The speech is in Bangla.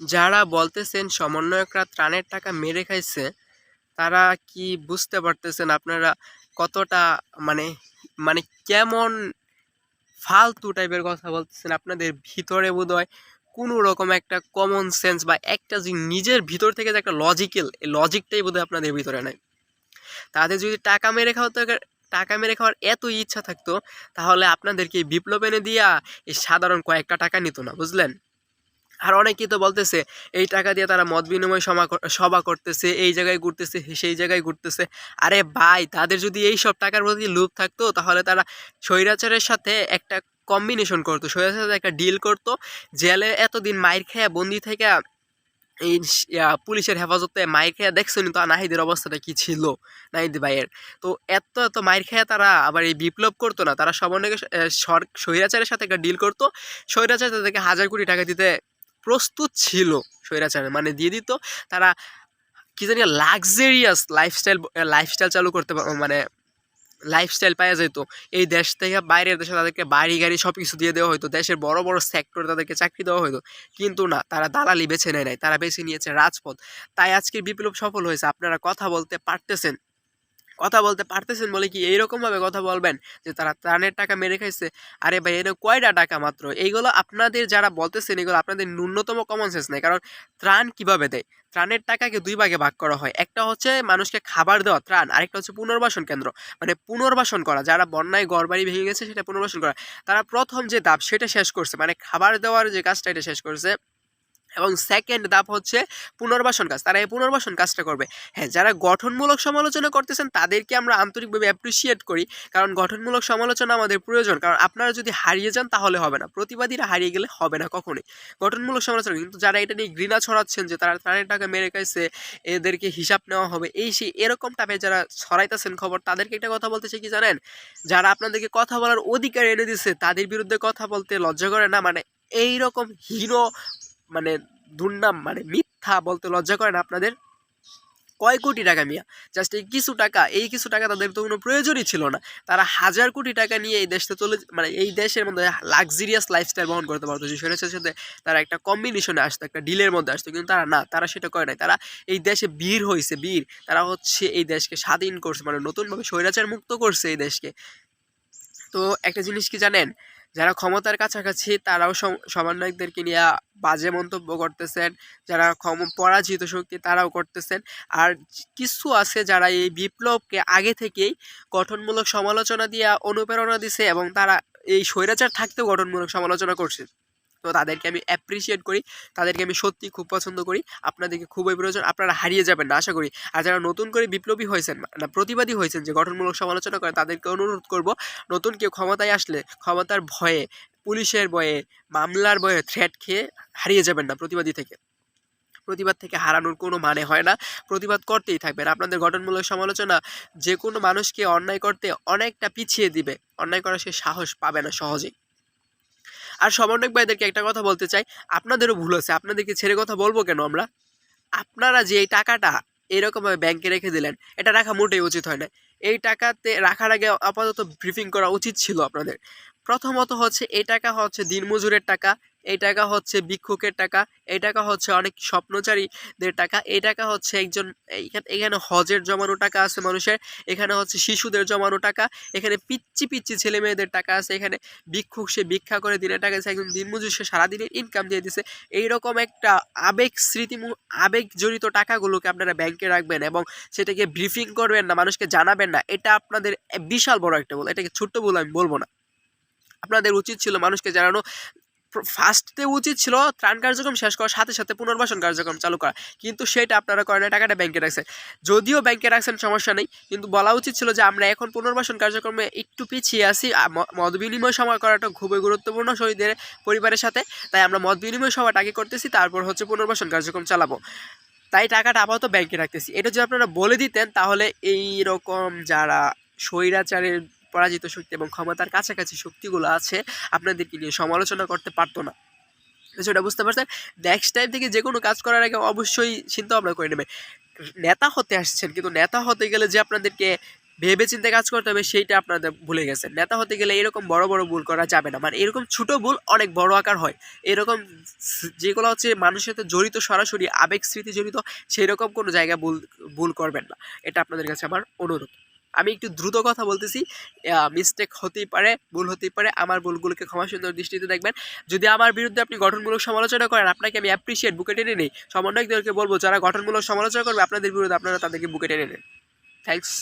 যারা বলতেছেন সমন্বয়করা ত্রাণের টাকা মেরে খাইছে, তারা কি বুঝতে পারতেছেন আপনারা কতটা মানে মানে কেমন ফালতু টাইপের কথা বলতেছেন? আপনাদের ভিতরে বোধহয় কোনো রকম একটা কমন সেন্স বা একটা যে নিজের ভিতর থেকে যে একটা লজিক্যাল এই লজিকটাই বোধহয় আপনাদের ভিতরে নাই। তাদের যদি টাকা মেরে খাওয়া টাকা মেরে খাওয়ার এত ইচ্ছা থাকতো, তাহলে আপনাদেরকে বিপ্লব এনে দিয়া এই সাধারণ কয়েকটা টাকা নিত না, বুঝলেন? আর অনেকেই তো বলতেছে, এই টাকা দিয়ে তারা মত বিনিময় সভা করতেছে, এই জায়গায় ঘুরতেছে, সেই জায়গায় ঘুরতেছে। আরে ভাই, তাদের যদি এই সব টাকার প্রতি লোভ থাকতো, তাহলে তারা স্বৈরাচারের সাথে একটা কম্বিনেশন করতো, স্বৈরাচারের সাথে একটা ডিল করতো, জেলে এতদিন মাইর খেয়া বন্দি থেকে এই পুলিশের হেফাজতে মাইর খেয়া দেখছেন তো নাহিদের অবস্থাটা কি ছিল, নাহিদ ভাইয়ের? তো এত এত মাইর খেয়া তারা আবার এই বিপ্লব করতো না, তারা সমন্বয়কে সর, স্বৈরাচারের সাথে একটা ডিল করতো, স্বৈরাচার তাদেরকে হাজার কোটি টাকা দিতে প্রস্তুত ছিল স্বৈরাচারে মানে দিয়ে দিত তারা কি জানি লাক্সারিয়াস লাইফস্টাইল লাইফস্টাইল চালু করতে মানে লাইফস্টাইল পাওয়া যেত। এই দেশ থেকে বাইরের দেশে তাদেরকে বাড়ি, গাড়ি সব কিছু দিয়ে দেওয়া হতো দেশের বড় বড় সেক্টরে তাদেরকে চাকরি দেওয়া হতো কিন্তু না, তারা দালালি বেছে নেয় নাই। তারা বেছে নিয়েছে রাজপথ। তাই আজকের বিপ্লব সফল হয়েছে। আপনারা কথা বলতে পারতেছেন। কথা বলতে পারতেছেন বলে কি এইরকমভাবে কথা বলবেন? যে তারা ত্রাণের টাকা মেরে খাইছে। আরে ভাই এটা কয়টা টাকা মাত্র? এইগুলো আপনাদের যারা বলতেছেন, এগুলো আপনাদের ন্যূনতম কমন সেন্স নেই। কারণ ত্রাণ কীভাবে দেয়? ত্রাণের টাকাকে দুই ভাগে ভাগ করা হয়। একটা হচ্ছে মানুষকে খাবার দেওয়া, ত্রাণ। আরেকটা হচ্ছে পুনর্বাসন কেন্দ্র। মানে পুনর্বাসন করা। যারা বন্যায় ঘরবাড়ি ভেঙে গেছে, সেটা পুনর্বাসন করা। তারা প্রথম যে ধাপ সেটা শেষ করছে। মানে খাবার দেওয়ার যে কাজটা, এটা শেষ করছে। এবং সেকেন্ড ধাপ হচ্ছে পুনর্বাসন কাজ। তারা এই পুনর্বাসন কাজটা করবে। হ্যাঁ যারা গঠনমূলক সমালোচনা করতেছেন, তাদেরকে আমরা আন্তরিকভাবে অ্যাপ্রিসিয়েট করি। কারণ গঠনমূলক সমালোচনা আমাদের প্রয়োজন। কারণ আপনারা যদি হারিয়ে যান, তাহলে হবে না। প্রতিবাদীরা হারিয়ে গেলে হবে না কখনোই। গঠনমূলক সমালোচনা কিন্তু যারা এটা নিয়ে ঘৃণা ছড়াচ্ছেন যে তারা ত্রাণের টাকা মেরে খাইছে, এদেরকে হিসাব নেওয়া হবে, এই সেই এরকম টাইপের যারা ছড়াইতেছেন খবর, তাদেরকে একটা কথা বলতে বলতেছে কি জানেন? যারা আপনাদেরকে কথা বলার অধিকার এনে দিচ্ছে তাদের বিরুদ্ধে কথা বলতে লজ্জা করে না? মানে এই রকম হিরো মানে দুর্নাম মানে মিথ্যা বলতে লজ্জা করে না আপনাদের? কয় কোটি টাকা মিয়া? জাস্ট এই কিছু টাকা, এই কিছু টাকা তাদের তো কোনো প্রয়োজনই ছিল না। তারা হাজার কোটি টাকা নিয়ে এই দেশতে চলে মানে এই দেশের মধ্যে লাক্সারিয়াস লাইফস্টাইল বহন করতে পারতো। যে স্বৈরাচারের সাথে তারা একটা কম্বিনেশনে আসতো, একটা ডিলের মধ্যে আসতো। কিন্তু তারা না, তারা সেটা করে নাই। তারা এই দেশে বীর হয়েছে বীর। তারা হচ্ছে এই দেশকে স্বাধীন করছে মানে নতুনভাবে স্বৈরাচার মুক্ত করছে এই দেশকে। তো একটা জিনিস কি জানেন? যারা ক্ষমতার কাছাকাছি, তারাও সম- সমন্বয়কদেরকে নিয়ে বাজে মন্তব্য করতেছেন। যারা ক্ষম, পরাজিত শক্তি, তারাও করতেছেন। আর কিছু আছে যারা এই বিপ্লবকে আগে থেকেই গঠনমূলক সমালোচনা দিয়ে অনুপ্রেরণা দিছে এবং তারা এই স্বৈরাচার থাকতেও গঠনমূলক সমালোচনা করছে। তো তাদেরকে আমি অ্যাপ্রিসিয়েট করি, তাদেরকে আমি সত্যি খুব পছন্দ করি, আপনাদেরকে খুবই প্রয়োজন, আপনারা হারিয়ে যাবেন না, আশা করি। আর যারা নতুন করে বিপ্লবী হয়েছেন, না, প্রতিবাদী হয়েছেন, যে গঠনমূলক সমালোচনা করে, তাদেরকে অনুরোধ করব, নতুন কেউ ক্ষমতায় আসলে, ক্ষমতার ভয়ে, পুলিশের ভয়ে, মামলার ভয়ে থ্রেট খেয়ে হারিয়ে যাবেন না প্রতিবাদী থেকে। প্রতিবাদ থেকে হারানোর কোনো মানে হয় না, প্রতিবাদ করতেই থাকবেন। আপনাদের গঠনমূলক সমালোচনা যে কোনো মানুষকে অন্যায় করতে অনেকটা পিছিয়ে দিবে, অন্যায় করার সে সাহস পাবে না সহজেই। আর সমন্বয়ক ভাইদেরকে একটা কথা বলতে চাই। আপনাদেরও ভুল আছে আপনাদেরকে ছেড়ে কথা বলব কেন আমরা? আপনারা যে এই টাকাটা এরকমভাবে ব্যাংকে রেখে দিলেন, এটা রাখা মোটেই উচিত হয় না। এই টাকাতে রাখার আগে আপাতত ব্রিফিং করা উচিত ছিল আপনাদের। প্রথমত হচ্ছে, এই টাকা হচ্ছে দিনমজুরের টাকা। এই টাকা হচ্ছে ভিক্ষুকের টাকা, এই টাকা হচ্ছে অনেক স্বপ্নচারীদের টাকা, এই টাকা হচ্ছে একজন এখানে হজের জমানো টাকা আছে মানুষের, এখানে হচ্ছে শিশুদের জমানো টাকা, এখানে পিচ্ছি পিচ্ছি ছেলে মেয়েদের টাকা আছে, এখানে ভিক্ষুক সে ভিক্ষা করে দিনের টাকা দিচ্ছে একজন দিনমজুর সে সারাদিনের ইনকাম দিয়ে দিছে। এইরকম একটা আবেগ স্মৃতি আবেগ জড়িত টাকাগুলোকে আপনারা ব্যাংকে রাখবেন এবং সেটাকে ব্রিফিং করবেন না, মানুষকে জানাবেন না, এটা আপনাদের বিশাল বড় একটা ভুল, এটাকে ছোট্ট ভুল আমি বলব না। আপনাদের উচিত ছিল মানুষকে জানানো ফার্স্টে উচিত ছিল ত্রাণ কার্যক্রম শেষ করার সাথে সাথে পুনর্বাসন কার্যক্রম চালু করা। কিন্তু সেটা আপনারা করেন টাকাটা ব্যাংকে রাখছেন। যদিও ব্যাংকে রাখছেন, সমস্যা নেই। কিন্তু বলা উচিত ছিল যে আমরা এখন পুনর্বাসন কার্যক্রমে একটু পিছিয়ে আছি। আ- মত বিনিময় সময় করাটা খুবই গুরুত্বপূর্ণ শহীদের পরিবারের সাথে। তাই আমরা মত বিনিময় সভাটা আগে করতেছি, তারপর হচ্ছে পুনর্বাসন কার্যক্রম চালাবো। তাই টাকাটা আপাতত ব্যাংকে রাখতেছি। এটা যদি আপনারা বলে দিতেন, তাহলে এই রকম যারা স্বৈরাচারের পরাজিত শক্তি এবং ক্ষমতার কাছাকাছি শক্তিগুলো আছে, আপনাদেরকে নিয়ে সমালোচনা করতে পারতো না। সেটা বুঝতে পারছেন? নেক্সট টাইম থেকে যে কোনো কাজ করার আগে অবশ্যই চিন্তা ভাবনা করে নেবেন। নেতা হতে আসছেন, কিন্তু নেতা হতে গেলে যে আপনাদেরকে ভেবে চিন্তে কাজ করতে হবে, সেইটা আপনাদের ভুলে গেছেন। নেতা হতে গেলে এরকম বড় বড় ভুল করা যাবে না। মানে এরকম ছোট ভুল অনেক বড় আকার হয়। এরকম যেগুলো হচ্ছে মানুষের সাথে জড়িত, সরাসরি আবেগ স্মৃতি জড়িত সেই রকম কোনো জায়গায় ভুল ভুল করবেন না। এটা আপনাদের কাছে আমার অনুরোধ। আমি একটু দ্রুত কথা বলতেছি। মিস্টেক হতেই পারে, ভুল হতেই পারে। আমার ভুলগুলোকে ক্ষমা সুন্দর দৃষ্টিতে দেখবেন। যদি আমার বিরুদ্ধে আপনি গঠনমূলক সমালোচনা করেন, আপনাকে আমি অ্যাপ্রিসিয়েট বুকে টেনে নেই। সমন্বয়কদেরকে বলব, যারা গঠনমূলক সমালোচনা করবে, আপনাদের বিরুদ্ধে আপনারা তাদেরকে বুকে টেনে নেন। থ্যাংকস